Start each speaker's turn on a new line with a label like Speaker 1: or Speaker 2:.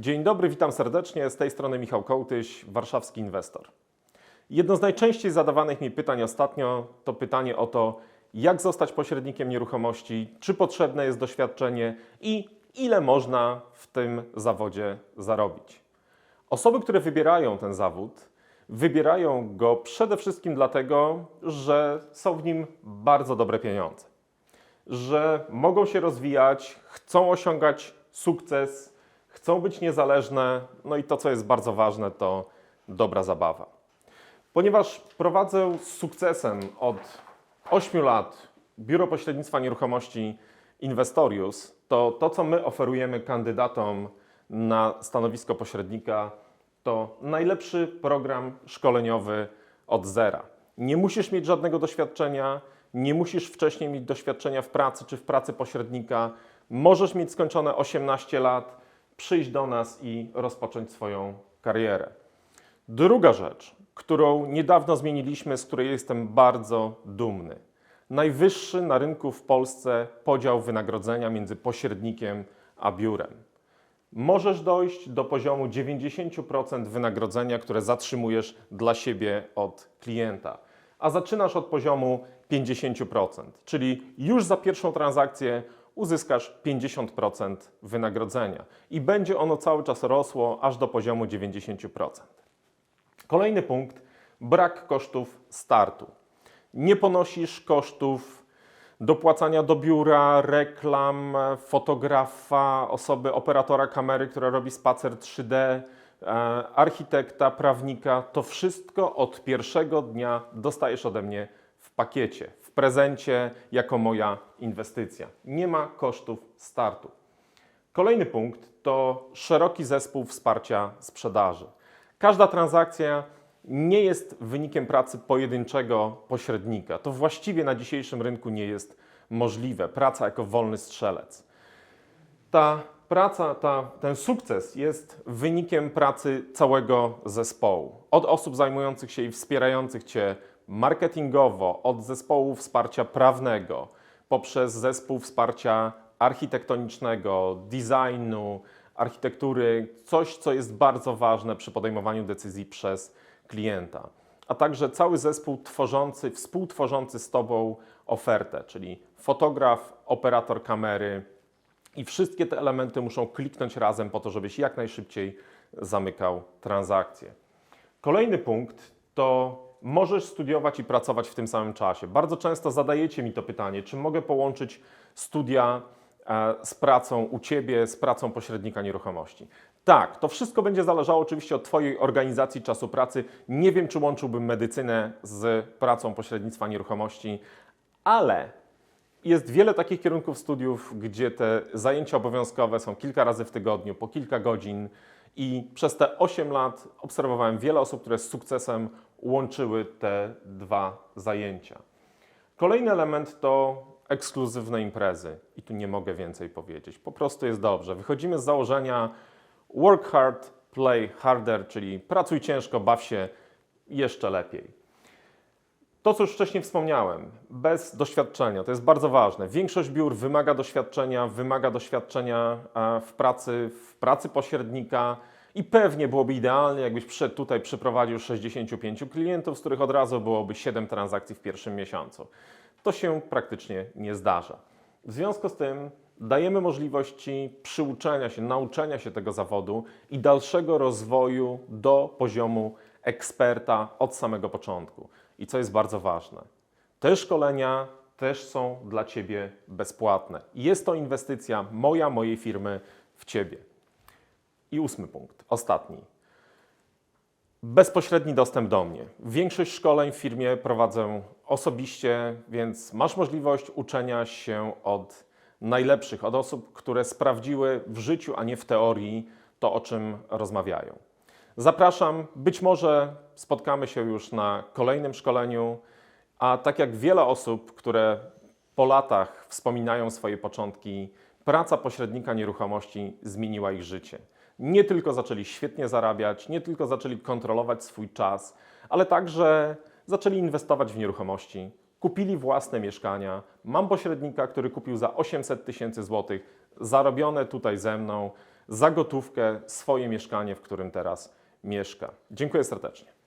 Speaker 1: Dzień dobry, witam serdecznie. Z tej strony Michał Kołtyś, warszawski inwestor. Jedno z najczęściej zadawanych mi pytań ostatnio to pytanie o to, jak zostać pośrednikiem nieruchomości, czy potrzebne jest doświadczenie i ile można w tym zawodzie zarobić. Osoby, które wybierają ten zawód, wybierają go przede wszystkim dlatego, że są w nim bardzo dobre pieniądze, że mogą się rozwijać, chcą osiągać sukces, chcą być niezależne, no i to, co jest bardzo ważne, to dobra zabawa. Ponieważ prowadzę z sukcesem od 8 lat biuro pośrednictwa nieruchomości Investorius, to to, co my oferujemy kandydatom na stanowisko pośrednika, to najlepszy program szkoleniowy od zera. Nie musisz mieć żadnego doświadczenia, nie musisz wcześniej mieć doświadczenia w pracy czy w pracy pośrednika. Możesz mieć skończone 18 lat, przyjść do nas i rozpocząć swoją karierę. Druga rzecz, którą niedawno zmieniliśmy, z której jestem bardzo dumny. Najwyższy na rynku w Polsce podział wynagrodzenia między pośrednikiem a biurem. Możesz dojść do poziomu 90% wynagrodzenia, które zatrzymujesz dla siebie od klienta, a zaczynasz od poziomu 50%, czyli już za pierwszą transakcję uzyskasz 50% wynagrodzenia i będzie ono cały czas rosło aż do poziomu 90%. Kolejny punkt brak kosztów startu. Nie ponosisz kosztów dopłacania do biura, reklam, fotografa, osoby operatora kamery, która robi spacer 3D, e, architekta, prawnika. To wszystko od pierwszego dnia dostajesz ode mnie w pakiecie, prezencie, jako moja inwestycja. Nie ma kosztów startu. Kolejny punkt to szeroki zespół wsparcia sprzedaży. Każda transakcja nie jest wynikiem pracy pojedynczego pośrednika. To właściwie na dzisiejszym rynku nie jest możliwe. Praca jako wolny strzelec. Ta praca, ta, ten sukces jest wynikiem pracy całego zespołu. Od osób zajmujących się i wspierających Cię marketingowo, od zespołu wsparcia prawnego, poprzez zespół wsparcia architektonicznego, designu, architektury, coś, co jest bardzo ważne przy podejmowaniu decyzji przez klienta, a także cały zespół tworzący, współtworzący z Tobą ofertę, czyli fotograf, operator kamery i wszystkie te elementy muszą kliknąć razem po to, żebyś jak najszybciej zamykał transakcję. Kolejny punkt to możesz studiować i pracować w tym samym czasie. Bardzo często zadajecie mi to pytanie, czy mogę połączyć studia e, z pracą u Ciebie, z pracą pośrednika nieruchomości. Tak, to wszystko będzie zależało oczywiście od Twojej organizacji czasu pracy. Nie wiem, czy łączyłbym medycynę z pracą pośrednictwa nieruchomości, ale jest wiele takich kierunków studiów, gdzie te zajęcia obowiązkowe są kilka razy w tygodniu, po kilka godzin. I przez te 8 lat obserwowałem wiele osób, które z sukcesem łączyły te dwa zajęcia. Kolejny element to ekskluzywne imprezy. I tu nie mogę więcej powiedzieć. Po prostu jest dobrze. Wychodzimy z założenia work hard, play harder, czyli pracuj ciężko, baw się jeszcze lepiej. To, co już wcześniej wspomniałem, bez doświadczenia, to jest bardzo ważne. Większość biur wymaga doświadczenia, wymaga doświadczenia e, w pracy, w pracy pośrednika i pewnie byłoby idealnie, jakbyś przyszedł tutaj, przyprowadził 65 klientów, z których od razu byłoby 7 transakcji w pierwszym miesiącu. To się praktycznie nie zdarza. W związku z tym dajemy możliwości przyuczenia się, nauczenia się tego zawodu i dalszego rozwoju do poziomu eksperta od samego początku. I co jest bardzo ważne, te szkolenia też są dla Ciebie bezpłatne. Jest to inwestycja moja, mojej firmy w Ciebie. I ósmy punkt, ostatni. Bezpośredni dostęp do mnie. Większość szkoleń w firmie prowadzę osobiście, więc masz możliwość uczenia się od najlepszych, od osób, które sprawdziły w życiu, a nie w teorii to, o czym rozmawiają. Zapraszam, być może spotkamy się już na kolejnym szkoleniu, a tak jak wiele osób, które po latach wspominają swoje początki, praca pośrednika nieruchomości zmieniła ich życie. Nie tylko zaczęli świetnie zarabiać, nie tylko zaczęli kontrolować swój czas, ale także zaczęli inwestować w nieruchomości, kupili własne mieszkania. Mam pośrednika, który kupił za 800 tysięcy złotych, zarobione tutaj ze mną, za gotówkę swoje mieszkanie, w którym teraz mieszka. Dziękuję serdecznie.